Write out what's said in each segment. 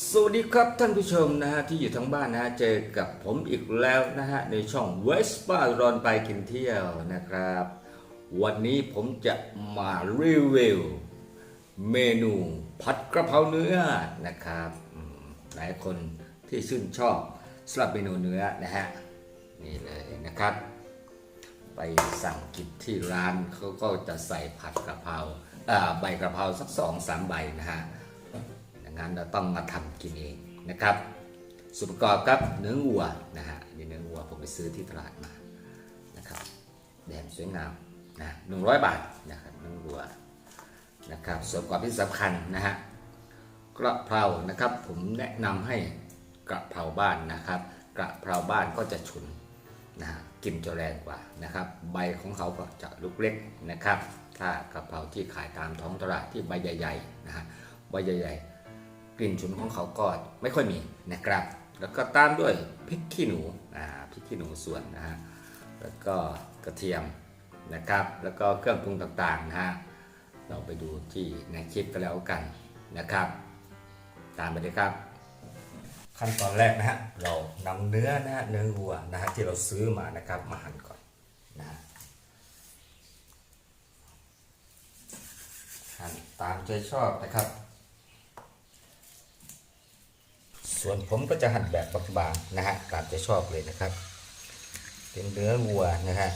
สวัสดีครับท่านผู้ชมนะฮะที่อยู่ทั้งบ้านนะฮะเจอกับผมอีกแล้วนะฮะในช่องเวสป้ารอนไปกินเที่ยวนะครับ วันนี้ผมจะมารีวิวเมนูผัดกระเพราเนื้อนะครับหลายคนที่ชื่นชอบสำหรับเมนูเนื้อนะฮะนี่เลยนะครับ ไปสั่งกินที่ร้านเขาก็จะใส่ผัดกระเพราอ่าใบกระเพราสักสองสามใบนะฮะ งนั้นเราต้องมาทำกินเองนะครับส่วนประกอบครับเนื้อวัวนะฮะนี่เนื้อวัวผมไปซื้อที่ตลาดมานะครับแดงสวยงามนะหนึ่งร้อยบาทนะครับเนื้อวัวนะครับส่วนประกอบที่สำคัญนะฮะกระเพรานะครับผมแนะนำให้กระเพราบ้านนะครับ กระเพราบ้านก็จะฉุนนะฮะกลิ่นจะแรงกว่านะครับ ใบของเขาก็จะลูกเล็กนะครับ ถ้ากระเพราที่ขายตามท้องตลาดที่ใบใหญ่ๆนะฮะใบใหญ่ๆ กลิ่นฉุนของเขาก็ไม่ค่อยมีนะครับ แล้วก็ตามด้วยพริกขี้หนูอ่าพริกขี้หนูส่วนนะฮะแล้วก็กระเทียมนะครับ แล้วก็เครื่องปรุงต่างๆนะฮะเราไปดูที่ในคลิปก็แล้วกันนะครับ ตามไปเลยครับ ขั้นตอนแรกนะฮะเรานำเนื้อนะฮะเนื้อวัวนะฮะที่เราซื้อมานะครับมาหั่นก่อนนะหั่นตามใจชอบนะครับ ส่วนผมก็จะหั่นแบบบางๆนะฮะตามใจชอบเลยนะครับ เป็นเนื้อวัวนะฮะ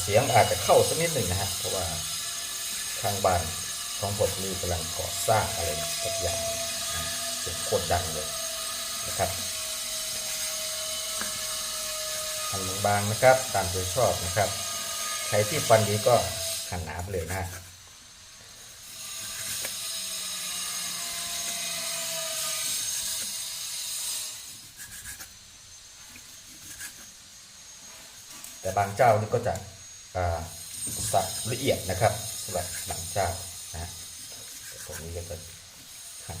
เสียงอาจจะเข้าสักนิดหนึ่งนะฮะเพราะว่าข้างบ้านของผมนี่กำลังก่อสร้างอะไรสักอย่างนะเสียงโคตรดังเลยนะครับหั่นบางๆนะครับ ตามใจชอบนะครับ ใครที่ฟันดีก็หั่นหนาไปเลยนะฮะ แต่บางเจ้านี่ก็จะอ่าสับละเอียดนะครับสำหรับบางเจ้านะฮะแต่ผมนี้ก็จะหั่น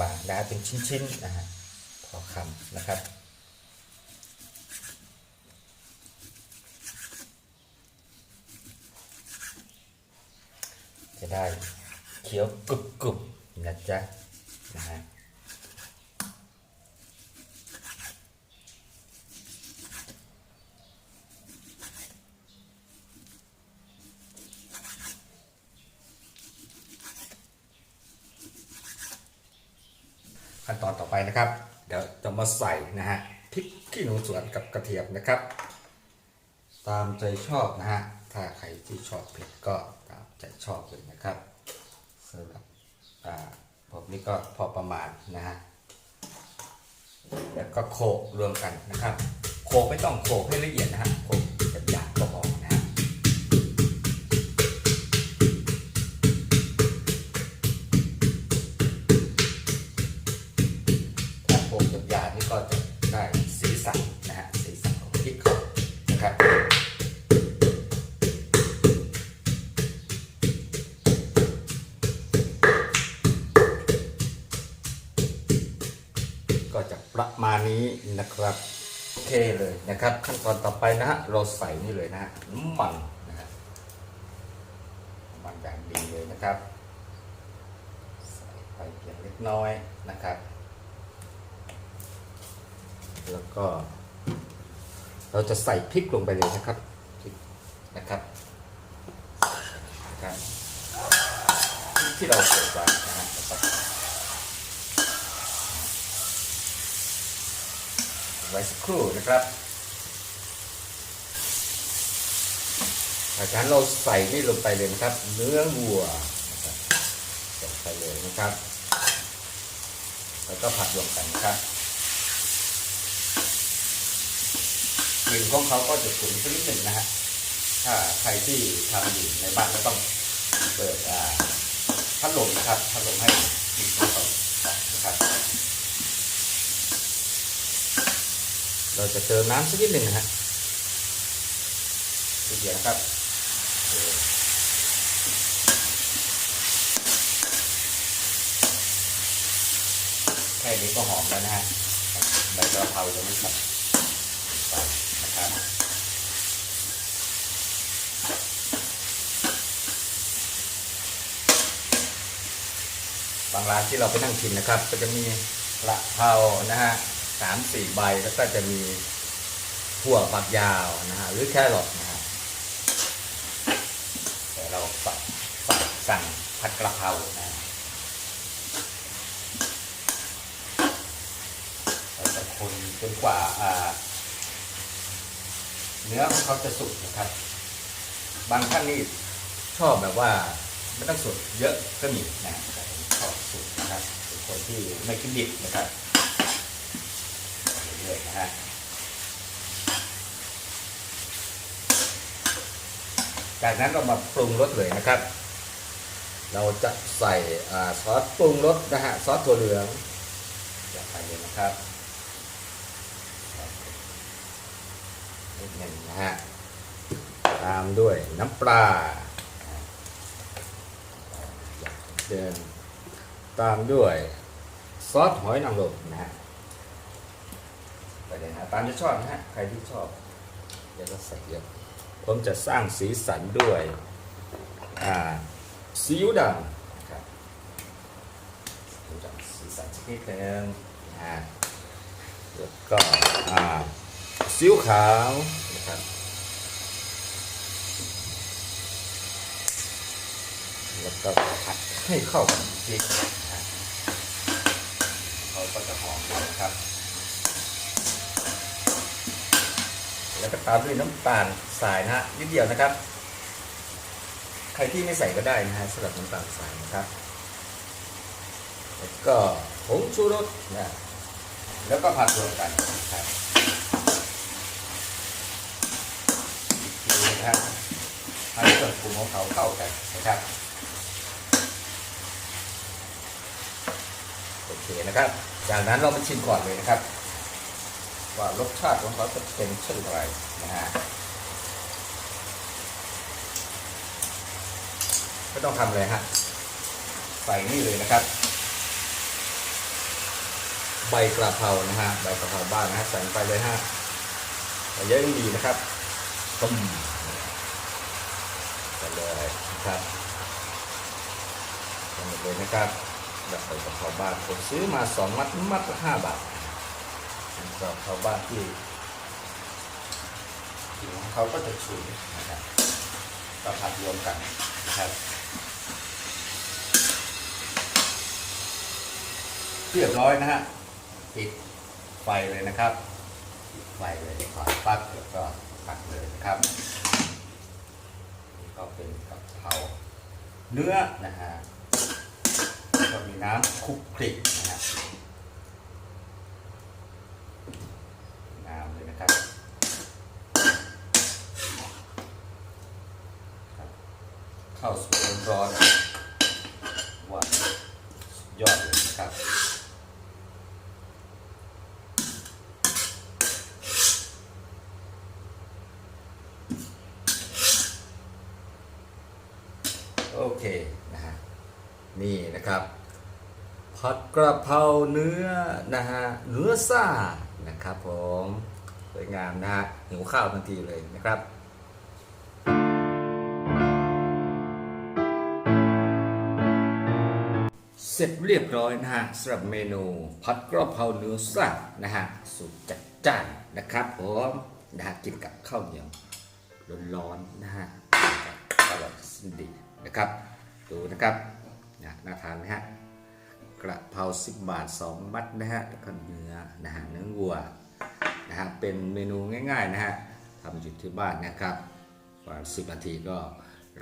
บางๆนะฮะเป็นชิ้นๆนะฮะพอคำนะครับจะได้เคี้ยวกรุบกรุบๆนะจ๊ะนะฮะ ขั้นตอนต่อไปนะครับ เดี๋ยวจะมาใส่นะฮะพริกขี้หนูสวนกับกระเทียมนะครับ ตามใจชอบนะฮะถ้าใครที่ชอบเผ็ดก็ตามใจชอบเลยนะครับสำหรับอ่าผมนี่ก็พอประมาณนะฮะแล้วก็โขลกรวมกันนะครับ โขลกไม่ต้องโขลกให้ละเอียดนะฮะโขลกหยาบ ครับก็จะประมาณนี้นะครับโอเคเลยนะครับ ขั้นตอนต่อไปนะฮะเราใส่นี่เลยนะฮะน้ำมันนะฮะมันอย่างดีเลยนะครับ ใส่ไปเพียงเล็กน้อยนะครับ แล้วก็ เราจะใส่พริกลงไปเลยนะครับพริกนะครับครับพริกที่เราใส่ไว้นะฮะแล้วก็ไว้สักครู่นะครับจากนั้นเราใส่นี่ลงไปเลยนะครับ เนื้อวัวนะครับใส่ไปเลยนะครับ แล้วก็ผัดรวมกันนะครับ กลิ่นของเขาก็จะฉุนสักนิดหนึ่งนะฮะถ้าใครที่ทำอยู่ในบ้านก็ต้องเปิดอ่าพัดลมนะครับพัดลมให้กลิ่นของเขานะครับ เราจะเติมน้ำสักนิดหนึ่งนะฮะนิดเดียวนะครับแค่นี้ก็หอมแล้วนะฮะใบกระเพราจะไม่ตัดไปนะครับ พ บางร้านที่เราไปนั่งกินนะครับ ก็จะมีกระเพรานะฮะสามสี่ใบแล้วก็จะมีถั่วฝักยาวนะฮะหรือแครอทนะฮะแต่เราสั่งสั่งผัดกระเพรานะฮะเราจะคนจนกว่าอ่าเนื้อของเขาจะสุกนะครับ บางท่านนี่ชอบแบบว่าไม่ต้องสุกเยอะก็มีนะแต่ผ มชอบสุกนะครับเป็นคนที่ไม่กินดิบนะครับเรื่อยๆนะฮะจากนั้นเรามาปรุงรสเลยนะครับ เราจะใส่อซอสปรุงรสนะฮะซอสถั่วเหลืองจะใส่เลยนะครับนิดหนึ่งนะฮะตามด้วยน้ำปลาเดิน ตามด้วยซอสหอยนางรมนะฮะไปเลยนะตามที่ชอบนะฮะใครที่ชอบเดี๋ยวเราใส่เยอะผมจะสร้างสีสันด้วยอ่าซีอิ๊วดำนะครับซีอิ๊วดำสีสันสักนิดนึงนะฮะแล้วก็อ่าซีอิ๊วขาวนะครับแล้วก็ผัดให้เข้ากันอีก ก็จะหอมนะครับ แล้วก็ตามด้วยน้ำตาลทรายนะฮะนิดเดียวนะครับ ใครที่ไม่ใส่ก็ได้นะฮะสำหรับน้ำตาลทรายนะครับ แล้วก็ผงชูรสนะแล้วก็ผัดรวมกันนะครับนะครับให้ส่วนปรุงของเขาเข้ากันนะครับโอเคนะครับ จากนั้นเรามาชิมก่อนเลยนะครับ ว่ารสชาติของเขาจะเป็นเช่นไรนะฮะไม่ต้องทำเลยฮะใส่นี่เลยนะครับ ใบกระเพรานะฮะใบกระเพราบ้านนะฮะใส่ไปเลยฮะเยอะดีนะครับต้มไปเลยนะครับทำหมดเลยนะครับ แบบไปกับชาวบ้านผมซื้อมาสองมัดมัดละห้าบาทกับชาวบ้านที่ของเขาก็จะฉุนนะครับก็ผัดรวมกันนะครับเรียบร้อยนะฮะปิดไฟเลยนะครับปิดไฟเลยขอปักแล้วก็ปักเลยนะครับนี่ก็เป็นกะเพราเนื้อนะฮะ น้ำคลุกคลิกนะฮะน้ำเลยนะครับครับข้าวสวยร้อนๆว่าสุดยอดเลยนะครับโอเคนะฮะนี่นะครับ ผัดกระเพราเนื้อนะฮะเนื้อซ่านะครับผมสวยงามนะฮะหิวข้าวทันทีเลยนะครับเสร็จเรียบร้อยนะฮะสำหรับเมนูผัดกระเพราเนื้อซ่านะฮะสูตรจัดจ้านนะครับผมนะฮะกินกับข้าวเหนียวร้อนๆนะฮะอร่อยสิ้นดีนะครับ ดูนะครับนะน่าทานไหมฮะ กระเพรา10บาท 2 มัดนะฮะแล้วก็เนื้อนะฮะเนื้อวัวนะฮะเป็นเมนูง่ายๆนะฮะทำอยู่ที่บ้านนะครับประมาณ10นาทีก็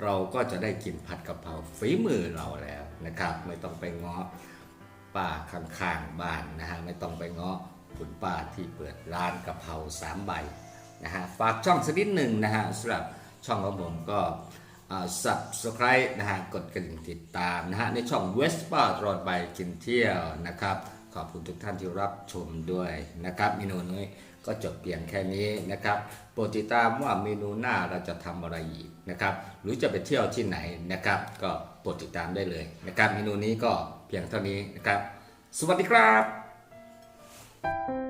เราก็จะได้กินผัดกะเพราฝีมือเราแล้วนะครับ ไม่ต้องไปเงาะป้าข้างๆบ้านนะฮะไม่ต้องไปเงาะคุณป้าที่เปิดร้านกะเพราสามใบนะฮะฝากช่องสักนิดหนึ่งนะฮะสำหรับช่องของผมก็ subscribe นะฮะ กดกระดิ่งติดตามนะฮะ ในช่อง West p a ตลอดไปกินเที่ยวนะครับ ขอบคุณทุกท่านที่รับชมด้วยนะครับเมนูนี้ก็จบเพียงแค่นี้นะครับโปรดติดตามว่าเมนูหน้าเราจะทำอะไรอีกนะครับ หรือจะไปเที่ยวที่ไหนนะครับ ก็โปรดติดตามได้เลยนะครับเมนูนี้ก็เพียงเท่านี้นะครับ สวัสดีครับ